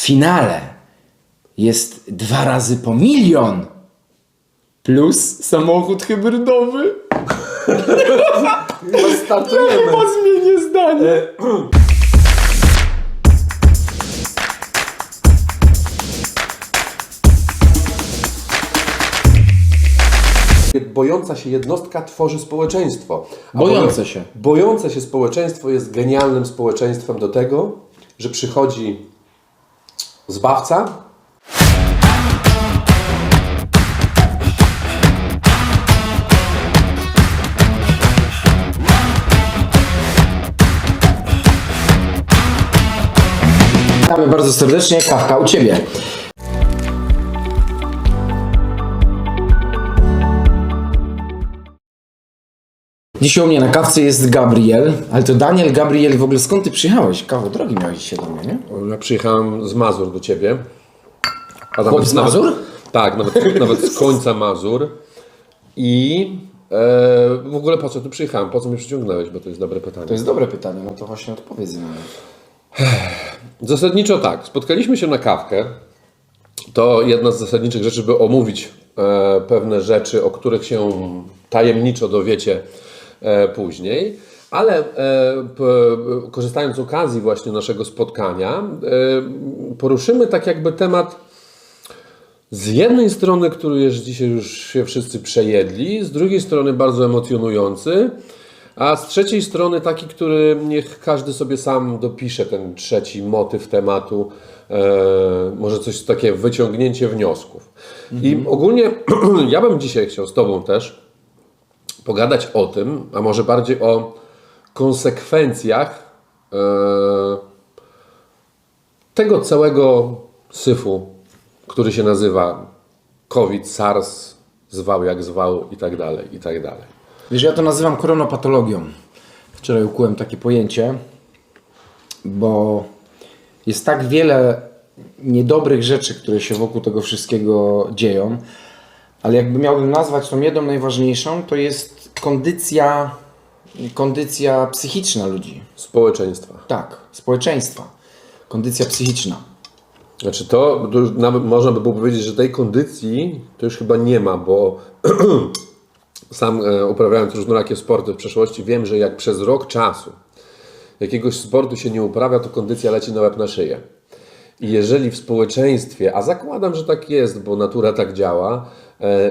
finale jest dwa razy po milion plus samochód hybrydowy. Startujemy. Chyba zmienię zdanie. Bojąca się jednostka tworzy społeczeństwo. A Bojące boją- się. Bojące się społeczeństwo jest genialnym społeczeństwem do tego, że przychodzi zbawca, Witamy bardzo serdecznie. Kawka u Ciebie. Dzisiaj u mnie na kawce jest Gabriel, ale to Daniel, Gabriel, w ogóle skąd Ty przyjechałeś? Kawał drogi miałeś dzisiaj do mnie, nie? Ja przyjechałem z Mazur do ciebie. A Chłop z Mazur? tak, nawet, nawet z końca Mazur. I e, w ogóle po co tu przyjechałem? Po co mnie przyciągnąłeś? Bo to jest dobre pytanie. To jest dobre pytanie, no to właśnie odpowiedz mi. Zasadniczo tak. Spotkaliśmy się na kawkę. To jedna z zasadniczych rzeczy, by omówić e, pewne rzeczy, o których się tajemniczo dowiecie później. Ale e, korzystając z okazji właśnie naszego spotkania, e, poruszymy tak jakby temat z jednej strony, który jest dzisiaj już się wszyscy przejedli, z drugiej strony bardzo emocjonujący, a z trzeciej strony taki, który niech każdy sobie sam dopisze ten trzeci motyw tematu, e, może coś takie wyciągnięcie wniosków. I ogólnie ja bym dzisiaj chciał z Tobą też pogadać o tym, a może bardziej o konsekwencjach e, tego całego syfu, który się nazywa COVID, SARS, zwał jak zwał i tak dalej, i tak dalej. Wiesz, ja to nazywam koronopatologią. Wczoraj ukułem takie pojęcie, bo jest tak wiele niedobrych rzeczy, które się wokół tego wszystkiego dzieją, ale jakby miałbym nazwać tą jedną najważniejszą, to jest kondycja, kondycja psychiczna ludzi. Społeczeństwa. Tak, społeczeństwa. Kondycja psychiczna. Znaczy to, to już nawet można by było powiedzieć, że tej kondycji to już chyba nie ma, bo sam e, uprawiając różnorakie sporty w przeszłości wiem, że jak przez rok czasu jakiegoś sportu się nie uprawia, to kondycja leci na łeb na szyję. I jeżeli w społeczeństwie, a zakładam, że tak jest, bo natura tak działa,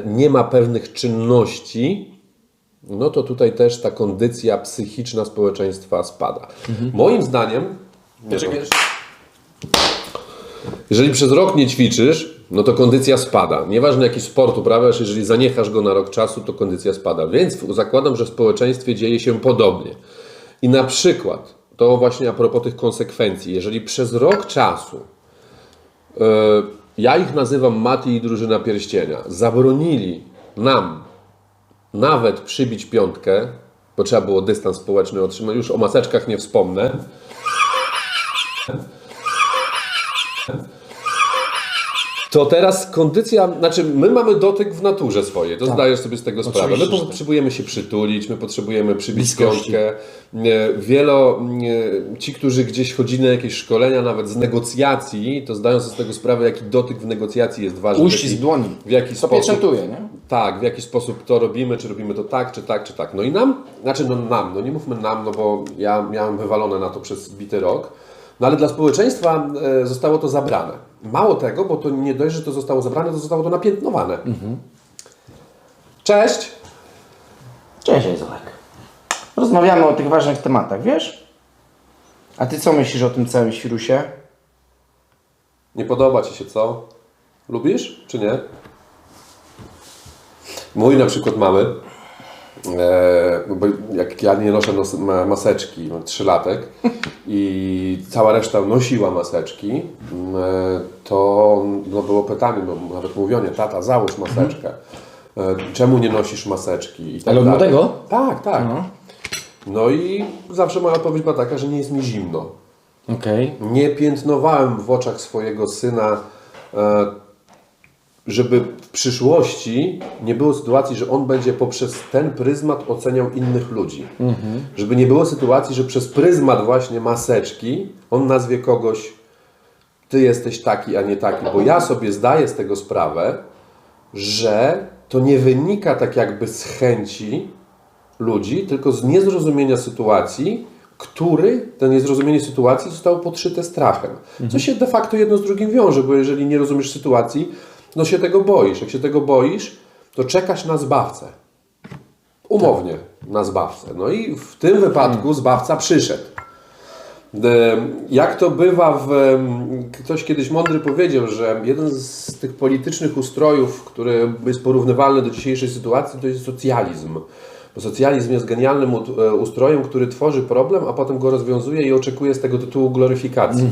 nie ma pewnych czynności, no to tutaj też ta kondycja psychiczna społeczeństwa spada. Moim zdaniem, jeżeli przez rok nie ćwiczysz, no to kondycja spada. Nieważne jaki sport uprawiasz, jeżeli zaniechasz go na rok czasu, to kondycja spada. Więc zakładam, że w społeczeństwie dzieje się podobnie. I na przykład, to właśnie a propos tych konsekwencji, jeżeli przez rok czasu, e, ja ich nazywam Mati i drużyna pierścienia, zabronili nam nawet przybić piątkę, bo trzeba było dystans społeczny otrzymać, już o maseczkach nie wspomnę, To teraz kondycja, znaczy my mamy dotyk w naturze swojej, to zdajesz sobie z tego sprawę. My tak. potrzebujemy się przytulić, my potrzebujemy przybić piątkę. Wielo, ci, którzy gdzieś chodzili na jakieś szkolenia, nawet z negocjacji, to zdają sobie z tego sprawę, jaki dotyk w negocjacji jest ważny. Uścisk w jaki, dłoni. W jaki To sposób, pieczętuje, nie? tak, w jaki sposób to robimy, czy robimy to tak, czy tak, czy tak. No i nam, znaczy no nam, no nie mówmy nam, no bo ja miałem wywalone na to przez bity rok, no ale dla społeczeństwa e, zostało to zabrane. Mało tego, bo to nie dość, że to zostało zabrane, to zostało to napiętnowane. Cześć! Cześć, Izolek. Rozmawiamy o tych ważnych tematach, wiesz? A ty co myślisz o tym całym świrusie? Nie podoba Ci się co? Lubisz, czy nie? Mój na przykład mały, e, bo jak ja nie noszę nos, ma, maseczki, mam trzylatek i cała reszta nosiła maseczki, e, to no było pytanie, no, nawet mówionie, tata załóż maseczkę. E, czemu nie nosisz maseczki? I tak Ale od dalej. młodego? Tak, tak. No. No i zawsze moja odpowiedź była taka, że nie jest mi zimno. Okej. Nie piętnowałem w oczach swojego syna, e, żeby w przyszłości nie było sytuacji, że on będzie poprzez ten pryzmat oceniał innych ludzi. Żeby nie było sytuacji, że przez pryzmat właśnie maseczki on nazwie kogoś ty jesteś taki, a nie taki, bo ja sobie zdaję z tego sprawę, że to nie wynika tak jakby z chęci ludzi, tylko z niezrozumienia sytuacji, który, to niezrozumienie sytuacji zostało podszyte strachem. Co się de facto jedno z drugim wiąże, bo jeżeli nie rozumiesz sytuacji, no się tego boisz. Jak się tego boisz, to czekasz na zbawcę. Umownie na zbawcę. No i w tym wypadku zbawca przyszedł. Jak to bywa w. Ktoś kiedyś mądry powiedział, że jeden z tych politycznych ustrojów, który jest porównywalny do dzisiejszej sytuacji, to jest socjalizm. Bo socjalizm jest genialnym e, ustrojem, który tworzy problem, a potem go rozwiązuje i oczekuje z tego tytułu gloryfikacji.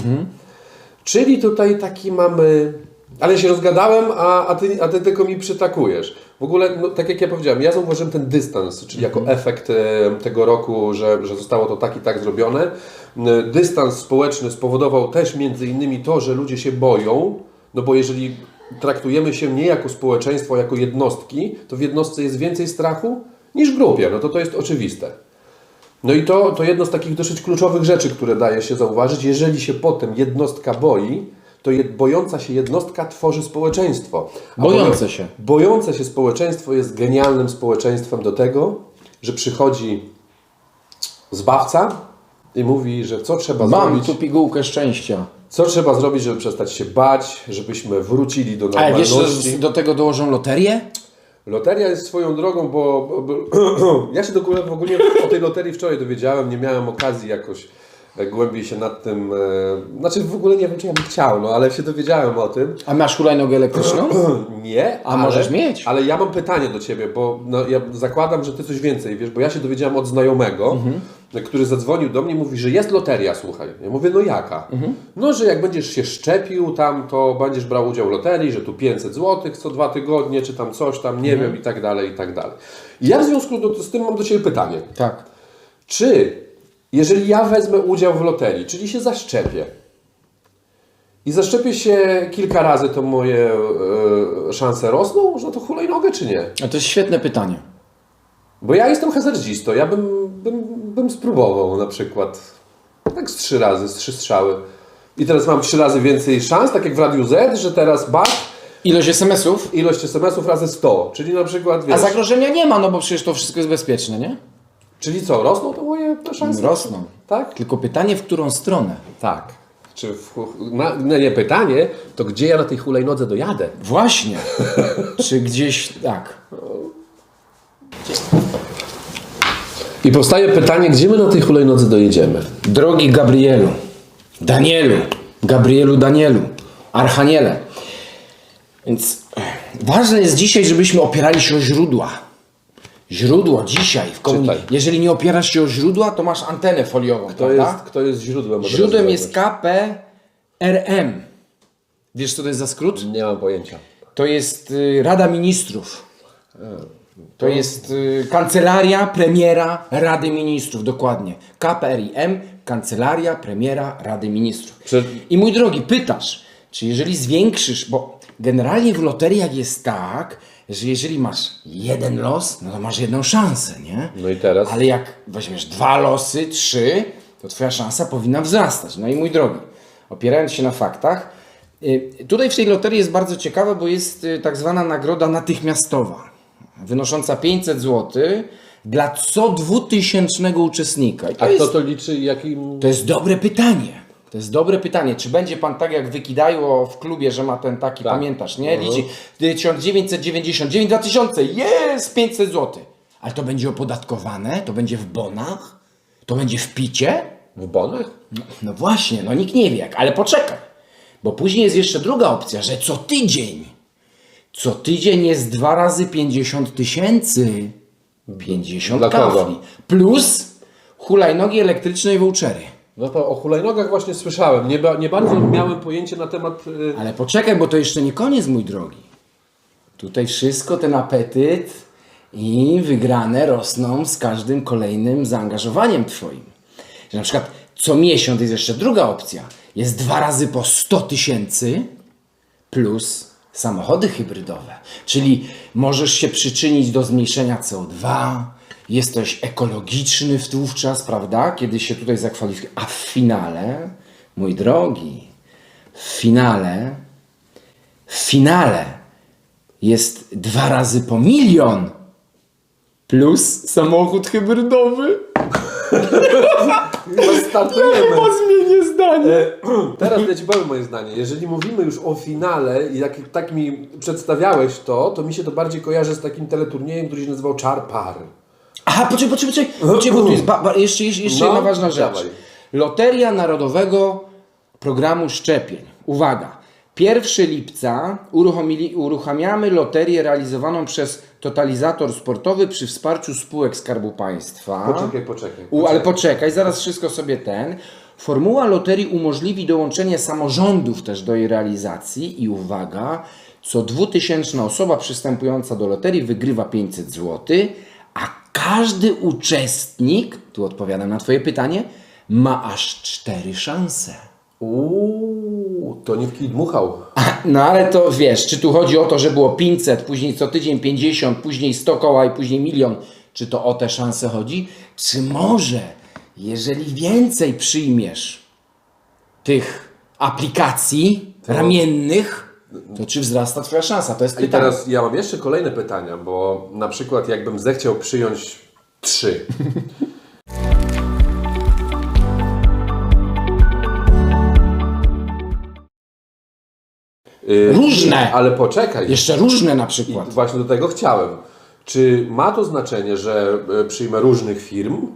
Czyli tutaj taki mamy. Ale się rozgadałem, a, a, ty, a ty tylko mi przytakujesz. W ogóle, no, tak jak ja powiedziałem, ja zauważyłem ten dystans, czyli jako efekt e, tego roku, że, że zostało to tak i tak zrobione. Dystans społeczny spowodował też między innymi to, że ludzie się boją, no bo jeżeli traktujemy się nie jako społeczeństwo, jako jednostki, to w jednostce jest więcej strachu niż w grupie. No to to jest oczywiste. No i to, to jedno z takich dosyć kluczowych rzeczy, które daje się zauważyć. Jeżeli się potem jednostka boi, to bojąca się jednostka tworzy społeczeństwo. A Bojące boją- się. Bojące się społeczeństwo jest genialnym społeczeństwem do tego, że przychodzi zbawca i mówi, że co trzeba Mam zrobić, tu pigułkę szczęścia. co trzeba zrobić, żeby przestać się bać, żebyśmy wrócili do A jak normalności. jeszcze do tego dołożą loterię? Loteria jest swoją drogą, bo, bo, bo ja się w ogóle o tej loterii wczoraj dowiedziałem, nie miałem okazji jakoś głębiej się nad tym, e, znaczy w ogóle nie wiem, czy ja bym chciał, no ale się dowiedziałem o tym. A masz hulajnogę elektryczną? Nie, A możesz mieć. Ale ja mam pytanie do Ciebie, bo no, ja zakładam, że Ty coś więcej wiesz, bo ja się dowiedziałem od znajomego, Mhm. który zadzwonił do mnie i mówi, że jest loteria, słuchaj. Ja mówię, no jaka? Mhm. No, że jak będziesz się szczepił tam, to będziesz brał udział w loterii, że tu 500 zł co dwa tygodnie, czy tam coś tam, nie Mhm. wiem i tak dalej, i tak dalej. I ja w związku z tym mam do Ciebie pytanie. Tak. Czy jeżeli ja wezmę udział w loterii, czyli się zaszczepię i zaszczepię się kilka razy, to moje e, szanse rosną? Można to hulajnogę czy nie? A to jest świetne pytanie. Bo ja jestem hazardzistą, ja bym, bym, bym spróbował na przykład tak z trzy razy, z trzy strzały. I teraz mam trzy razy więcej szans, tak jak w Radiu Z, że teraz bach, Ilość SMS-ów? ilość SMS-ów razy 100. Czyli na przykład, A wiesz, zagrożenia nie ma, no bo przecież to wszystko jest bezpieczne, nie? Czyli co, rosną to moje szanse? Rosną. Tak? Tylko pytanie, w którą stronę? Tak. Czy w, na, no nie pytanie, to gdzie ja na tej hulajnodze dojadę? Właśnie. Czy gdzieś tak. I powstaje pytanie, gdzie my na tej hulajnodze dojedziemy? Drogi Gabrielu, Danielu, Gabrielu, Danielu, Archaniele. Więc eh, ważne jest dzisiaj, żebyśmy opierali się o źródła. Źródło dzisiaj w. Czytaj. Jeżeli nie opierasz się o źródła, to masz antenę foliową, To prawda? jest, kto jest źródłem? Źródłem jest KPRM. Wiesz, co to jest za skrót? Nie mam pojęcia. To jest y, Rada Ministrów. To jest y, Kancelaria Premiera Rady Ministrów, dokładnie. KPRIM, Kancelaria Premiera Rady Ministrów. Czy- I mój drogi, pytasz, czy jeżeli zwiększysz, bo generalnie w loteriach jest tak, że jeżeli masz jeden los, no to masz jedną szansę, nie? No i teraz? Ale jak weźmiesz dwa losy, trzy, to twoja szansa powinna wzrastać. No i mój drogi, opierając się na faktach, y, tutaj w tej loterii jest bardzo ciekawe, bo jest y, tak zwana nagroda natychmiastowa, wynosząca 500 zł dla co dwutysięcznego uczestnika. A jest, kto to liczy jakim... to jest dobre pytanie. To jest dobre pytanie. Czy będzie pan tak jak Wykidajło w klubie, że ma ten taki, Tak. pamiętasz, nie? Liczy 1999, 2000, jest 500 zł. Ale to będzie opodatkowane? To będzie w bonach? To będzie w picie? W bonach? No, no właśnie, no nikt nie wie jak, ale poczekaj. Bo później jest jeszcze druga opcja, że co tydzień. Co tydzień jest dwa razy 50 tysięcy. 50 Dla kafli. Plus hulajnogi elektryczne i vouchery. No to o hulajnogach właśnie słyszałem. Nie, nie bardzo miałem pojęcia na temat... y, Ale poczekaj, bo to jeszcze nie koniec, mój drogi. Tutaj wszystko, ten apetyt i wygrane rosną z każdym kolejnym zaangażowaniem Twoim. Że na przykład co miesiąc jest jeszcze druga opcja. Jest dwa razy po 100 tysięcy plus samochody hybrydowe. Czyli możesz się przyczynić do zmniejszenia CO2, jesteś ekologiczny wówczas, prawda? Kiedy się tutaj zakwalifikujesz. A w finale, mój drogi, w finale, w finale jest dwa razy po milion plus samochód hybrydowy. Startujemy. Chyba zmienię zdanie. E, Teraz ja Ci powiem moje zdanie. Jeżeli mówimy już o finale i jak tak mi przedstawiałeś to, to mi się to bardziej kojarzy z takim teleturniejem, który się nazywał Czar. Aha, poczekaj, poczekaj, poczekaj, poczekaj bo tu jest ba, ba, jeszcze, jeszcze, jeszcze No, jedna ważna rzecz. dawaj. Loteria Narodowego Programu Szczepień. Uwaga. 1 lipca uruchomili, uruchamiamy loterię realizowaną przez Totalizator Sportowy przy wsparciu spółek Skarbu Państwa. Poczekaj, poczekaj. U, ale poczekaj, zaraz wszystko sobie ten. Formuła loterii umożliwi dołączenie samorządów też do jej realizacji i uwaga, co dwutysięczna osoba przystępująca do loterii wygrywa 500 zł, każdy uczestnik, tu odpowiadam na Twoje pytanie, ma aż cztery szanse. Uuu, to nie w kij dmuchał. No ale to wiesz, czy tu chodzi o to, że było 500, później co tydzień 50, później 100 koła i później milion, czy to o te szanse chodzi? Czy może, jeżeli więcej przyjmiesz tych aplikacji ramiennych, to czy wzrasta Twoja szansa? To jest I pytanie. teraz ja mam jeszcze kolejne pytania, bo na przykład jakbym zechciał przyjąć trzy. Y, Różne. Ale poczekaj. Jeszcze różne na I przykład. właśnie do tego chciałem. Czy ma to znaczenie, że e, przyjmę różnych firm?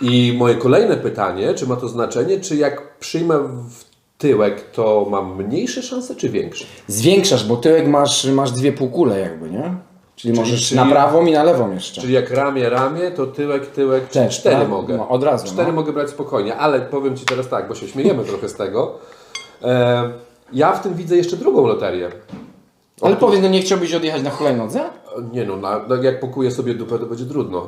I moje kolejne pytanie, czy ma to znaczenie, czy jak przyjmę w tyłek, to mam mniejsze szanse, czy większe? Zwiększasz, bo tyłek masz, masz dwie półkule jakby, nie? Czyli, możesz czyli- na prawą i na lewą jeszcze. Czyli jak ramię, ramię, to tyłek, tyłek, Też, cztery tak? mogę. No, od razu, Cztery no. mogę brać spokojnie, ale powiem Ci teraz tak, bo się śmiejemy trochę z tego. E, ja w tym widzę jeszcze drugą loterię. Ale powiedz, no nie chciałbyś odjechać na hulajnodze? Nie no, na, no jak pokuję sobie dupę, to będzie trudno.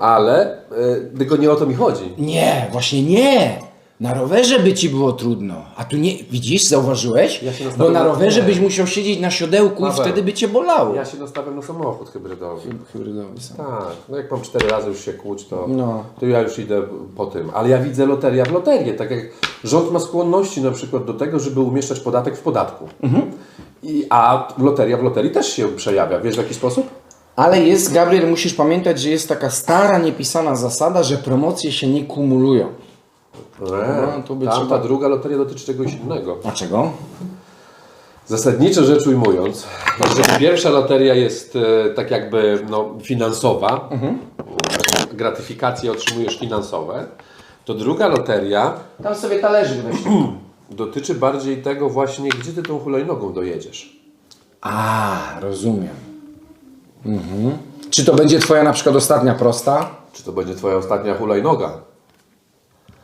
Ale e, tylko nie o to mi chodzi. Nie, właśnie nie. Na rowerze by ci było trudno. A tu nie, widzisz, zauważyłeś? Ja się Bo na rowerze byś musiał siedzieć na siodełku i Paweł, wtedy by cię bolało. Ja się nastawiam na samochód hybrydowy. Hybrydowy są. Tak, no jak mam cztery razy już się kłuć, to, No. to ja już idę po tym. Ale ja widzę loteria w loterię. Tak jak rząd ma skłonności na przykład do tego, żeby umieszczać podatek w podatku. I, a loteria w loterii też się przejawia. Wiesz w jaki sposób? Ale jest, Gabriel, musisz pamiętać, że jest taka stara, niepisana zasada, że promocje się nie kumulują. Eee, to by Tamta trzeba- druga loteria dotyczy czegoś innego. Dlaczego? Zasadniczo rzecz ujmując, że pierwsza loteria jest e, tak jakby no, finansowa, gratyfikacje otrzymujesz finansowe, to druga loteria Tam sobie talerzyk weź. dotyczy bardziej tego właśnie, gdzie ty tą hulajnogą dojedziesz. A, rozumiem. Mhm. Czy to będzie twoja na przykład ostatnia prosta? Czy to będzie twoja ostatnia hulajnoga?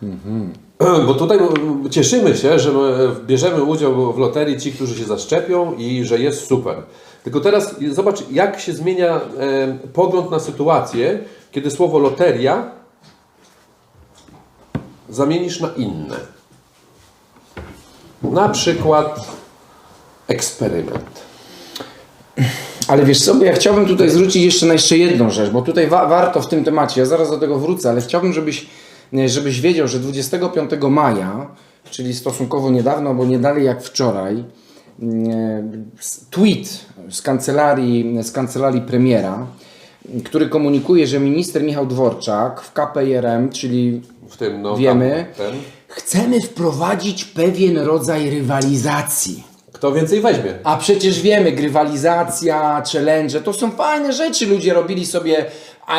Bo tutaj mm, cieszymy się, że my bierzemy udział w loterii ci, którzy się zaszczepią i że jest super. Tylko teraz zobacz, jak się zmienia e, pogląd na sytuację, kiedy słowo loteria zamienisz na inne. Na przykład eksperyment. Ale wiesz co, ja chciałbym tutaj zwrócić jeszcze na jeszcze jedną rzecz, bo tutaj wa- warto w tym temacie, ja zaraz do tego wrócę, ale chciałbym, żebyś, żebyś wiedział, że 25 maja, czyli stosunkowo niedawno, bo nie dalej jak wczoraj, s- tweet z kancelarii, z kancelarii premiera, który komunikuje, że minister Michał Dworczak w KPRM, czyli W tym, no, wiemy, tam, ten. chcemy wprowadzić pewien rodzaj rywalizacji. Kto więcej weźmie? A przecież wiemy, grywalizacja, challenge, to są fajne rzeczy. Ludzie robili sobie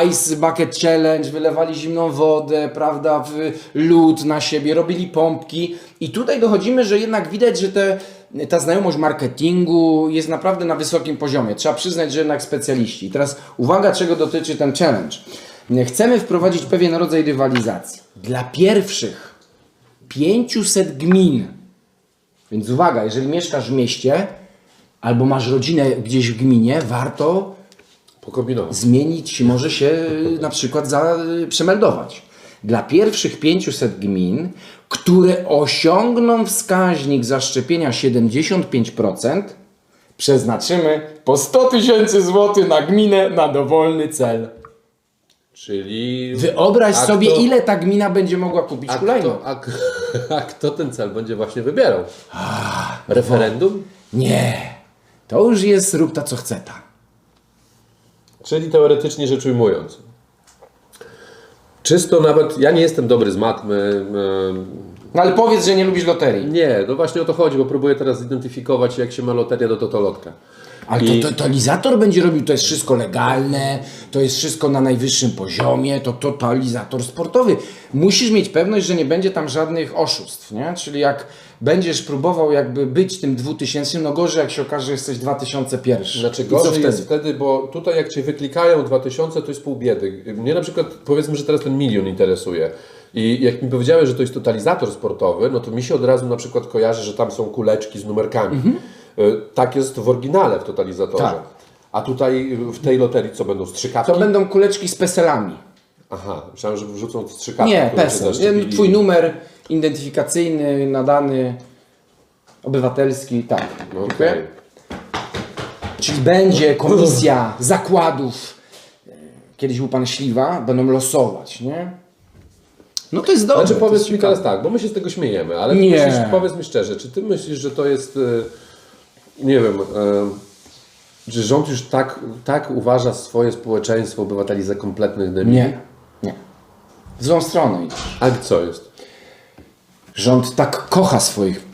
Ice Bucket Challenge, wylewali zimną wodę, prawda, w lód na siebie, robili pompki. I tutaj dochodzimy, że jednak widać, że te, ta znajomość marketingu jest naprawdę na wysokim poziomie. Trzeba przyznać, że jednak specjaliści. I teraz uwaga, czego dotyczy ten challenge. Chcemy wprowadzić pewien rodzaj rywalizacji. Dla pierwszych 500 gmin więc uwaga, jeżeli mieszkasz w mieście albo masz rodzinę gdzieś w gminie, warto Pokombinować. zmienić, może się na przykład za, przemeldować. Dla pierwszych 500 gmin, które osiągną wskaźnik zaszczepienia 75%, przeznaczymy po 100 tysięcy złotych na gminę na dowolny cel. Czyli... Wyobraź A sobie, kto- ile ta gmina będzie mogła kupić a kto, a, a kto ten cel będzie właśnie wybierał? Referendum? Nie, to już jest rób ta co chce ta. Czyli teoretycznie rzecz ujmując. Czysto nawet, ja nie jestem dobry z matmy. No ale powiedz, że nie lubisz loterii. Nie, no właśnie o to chodzi, bo próbuję teraz zidentyfikować, jak się ma loteria do totolotka. Ale I- to, to totalizator będzie robił, to jest wszystko legalne, to jest wszystko na najwyższym poziomie, to totalizator sportowy. Musisz mieć pewność, że nie będzie tam żadnych oszustw, nie? Czyli jak będziesz próbował jakby być tym 2000, no gorzej jak się okaże, że jesteś 2001. Znaczy gorzej wtedy? jest wtedy, bo tutaj jak Cię wyklikają 2000, to jest pół biedy. Mnie na przykład, powiedzmy, że teraz ten milion interesuje. I jak mi powiedziałeś, że to jest totalizator sportowy, no to mi się od razu na przykład kojarzy, że tam są kuleczki z numerkami. Y, Tak jest w oryginale w totalizatorze. Tak. A tutaj w tej loterii co będą? Strzykawki? To będą kuleczki z peselami. Aha, myślałem, że wrzucą strzykawki. Nie, PESEL. Twój numer identyfikacyjny, nadany, obywatelski, tak. No, Dziękuję. Czyli będzie komisja zakładów, e, kiedyś był pan Śliwa, będą losować, nie? No to jest dobre. Znaczy powiedz mi teraz tak, bo my się z tego śmiejemy, ale Nie. Myślisz, powiedz mi szczerze, czy ty myślisz, że to jest, y, nie wiem, y, że rząd już tak, tak uważa swoje społeczeństwo obywateli za kompletnych debili? Nie, nie. W złą stronę idziesz. A co jest? Rząd tak kocha swoich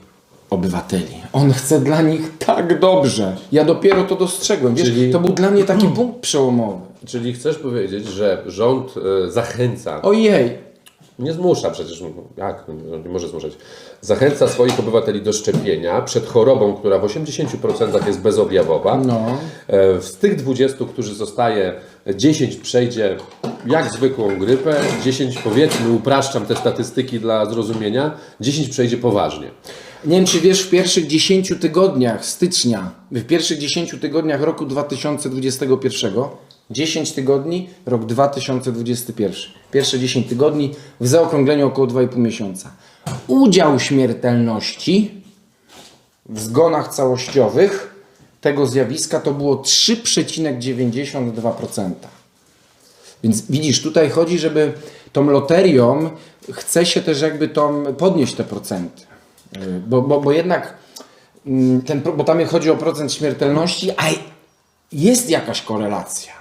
obywateli. On chce dla nich tak dobrze. Ja dopiero to dostrzegłem. Wiesz, Czyli- to był dla mnie taki punkt przełomowy. Czyli chcesz powiedzieć, że rząd y, zachęca, Ojej, nie zmusza przecież, no, jak, no, nie może zmuszać, zachęca swoich obywateli do szczepienia przed chorobą, która w 80% jest bezobjawowa. no. E, Z tych 20, którzy zostaje, 10 przejdzie jak zwykłą grypę, 10 powiedzmy, upraszczam te statystyki dla zrozumienia, 10 przejdzie poważnie. Nie wiem, czy wiesz, w pierwszych 10 tygodniach stycznia, w pierwszych 10 tygodniach roku 2021, 10 tygodni, rok 2021, pierwsze 10 tygodni, w zaokrągleniu około 2,5 miesiąca. Udział śmiertelności w zgonach całościowych tego zjawiska to było 3,92%. Więc widzisz, tutaj chodzi, żeby tą loterią chce się też jakby tą podnieść te procenty. Bo, bo, bo jednak mm, ten, bo tam chodzi o procent śmiertelności, a jest jakaś korelacja.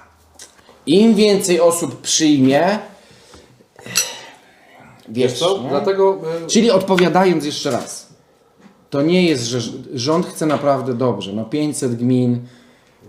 Im więcej osób przyjmie, wiesz, Wiesz co? nie? Dlatego e, Czyli odpowiadając jeszcze raz, to nie jest, że rząd chce naprawdę dobrze. No 500 gmin,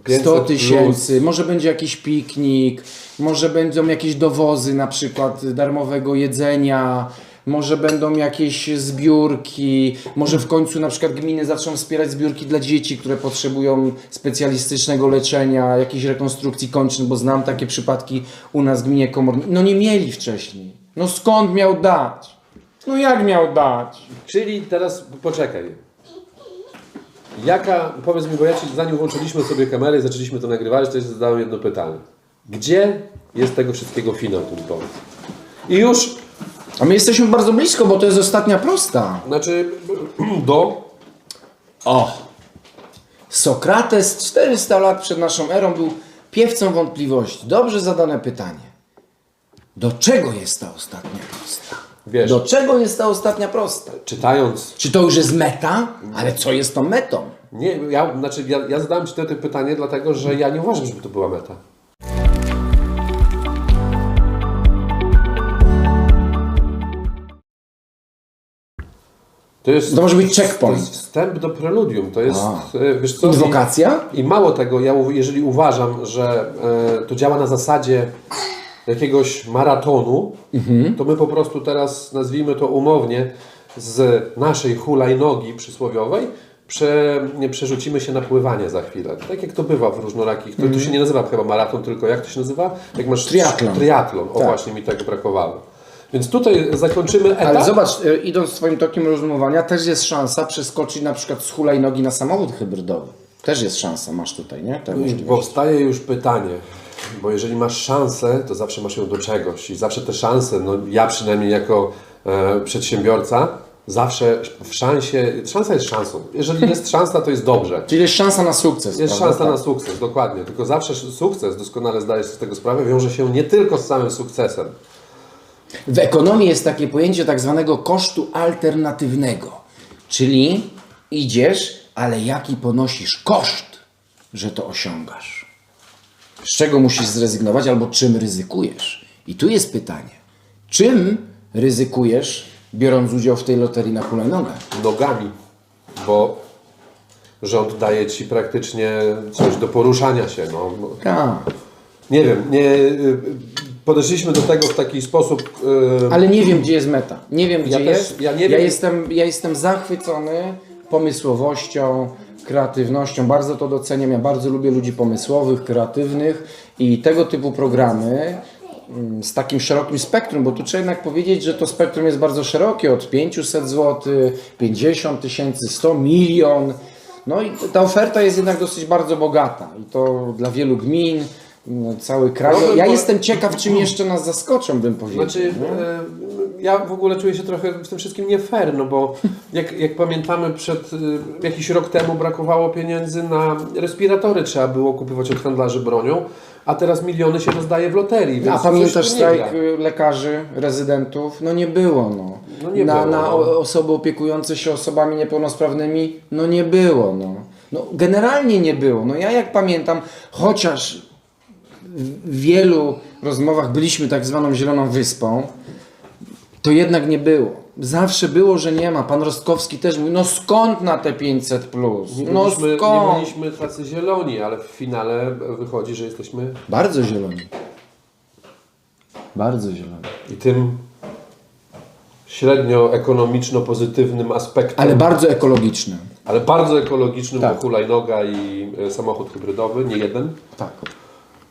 500 100 plus. tysięcy, może będzie jakiś piknik, może będą jakieś dowozy na przykład darmowego jedzenia, może będą jakieś zbiórki, może w końcu na przykład gminy zaczną wspierać zbiórki dla dzieci, które potrzebują specjalistycznego leczenia, jakiejś rekonstrukcji kończyn, bo znam takie przypadki u nas w gminie Komorni. No nie mieli wcześniej. No skąd miał dać? No jak miał dać? Czyli teraz poczekaj. Jaka, powiedz mi, bo ja ci, zanim włączyliśmy sobie kamerę i zaczęliśmy to nagrywać, to jeszcze zadałem jedno pytanie. Gdzie jest tego wszystkiego finał, pomysł? I już, A my jesteśmy bardzo blisko, bo to jest ostatnia prosta. znaczy, do O! Sokrates 400 lat przed naszą erą był piewcą wątpliwości. Dobrze zadane pytanie. Do czego jest ta ostatnia prosta? Wiesz. Do czego jest ta ostatnia prosta? czytając Czy to już jest meta? Ale co jest tą metą? Nie, ja, znaczy ja, ja zadałem Ci to, to pytanie, dlatego że ja nie uważam, żeby to była meta. To jest, To może być to checkpoint. jest wstęp do preludium. To jest, e, wiesz co, Inwokacja? I, I mało tego, ja jeżeli uważam, że e, to działa na zasadzie jakiegoś maratonu, Mhm. to my po prostu teraz, nazwijmy to umownie, z naszej hulajnogi przysłowiowej prze, nie, przerzucimy się na pływanie za chwilę. Tak jak to bywa w różnorakich, to, to się nie nazywa chyba maraton, tylko jak to się nazywa? Jak masz Triatlon. Triatlon. O Tak. właśnie mi tego brakowało. Więc tutaj zakończymy etap. Ale zobacz, e, idąc Twoim tokiem rozumowania, też jest szansa przeskoczyć na przykład z hulajnogi na samochód hybrydowy. Też jest szansa, masz tutaj, nie? Powstaje już pytanie, bo jeżeli masz szansę, to zawsze masz ją do czegoś i zawsze te szanse, no ja przynajmniej jako e, przedsiębiorca, zawsze w szansie, szansa jest szansą. Jeżeli jest szansa, to jest dobrze. Czyli jest szansa na sukces. Jest prawda? szansa na sukces, dokładnie. Tylko zawsze sukces, doskonale zdajesz sobie z tego sprawę, wiąże się nie tylko z samym sukcesem. W ekonomii jest takie pojęcie tak zwanego kosztu alternatywnego. Czyli idziesz, ale jaki ponosisz koszt, że to osiągasz? Z czego musisz zrezygnować albo czym ryzykujesz? I tu jest pytanie. Czym ryzykujesz, biorąc udział w tej loterii na hulajnogę? Nogami, bo rząd daje Ci praktycznie coś do poruszania się. No. Tak. Nie wiem, nie, podeszliśmy do tego w taki sposób... y, Ale nie wiem, gdzie jest meta. Nie wiem, gdzie też- jest. ja nie wiem- jestem, ja jestem zachwycony pomysłowością, kreatywnością. Bardzo to doceniam. Ja bardzo lubię ludzi pomysłowych, kreatywnych i tego typu programy mm, z takim szerokim spektrum, bo tu trzeba jednak powiedzieć, że to spektrum jest bardzo szerokie, od 500 zł, 50 tysięcy, 100 milion. No i ta oferta jest jednak dosyć bardzo bogata i to dla wielu gmin, cały kraj. Problem Ja po- jestem ciekaw, czym jeszcze nas zaskoczą, bym powiedział. Znaczy, e, ja w ogóle czuję się trochę w tym wszystkim nie fair, no bo jak, jak pamiętamy, przed e, jakiś rok temu brakowało pieniędzy na respiratory, trzeba było kupować od handlarzy bronią, a teraz miliony się rozdaje w loterii. Więc A pamiętasz strajk y, lekarzy, rezydentów? No nie było. No. No nie na było, na no. osoby opiekujące się osobami niepełnosprawnymi? No nie było. No. No, generalnie nie było. No ja jak pamiętam, chociaż w wielu rozmowach byliśmy tak zwaną Zieloną Wyspą, to jednak nie było. Zawsze było, że nie ma. Pan Rostkowski też mówił, no skąd na te 500 plus? Nie No byliśmy, nie skąd? byliśmy tacy zieloni, ale w finale wychodzi, że jesteśmy Bardzo zieloni. Bardzo zieloni. i tym średnio ekonomiczno-pozytywnym aspektem, Ale bardzo ekologiczny. ale bardzo ekologicznym, Tak. bo hulajnoga i e, samochód hybrydowy, nie jeden, Tak.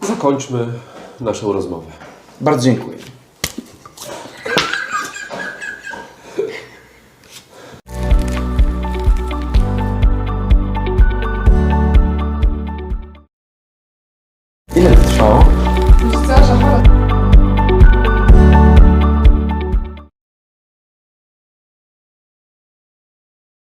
Zakończmy naszą rozmowę. Bardzo dziękuję. Ile to trwało?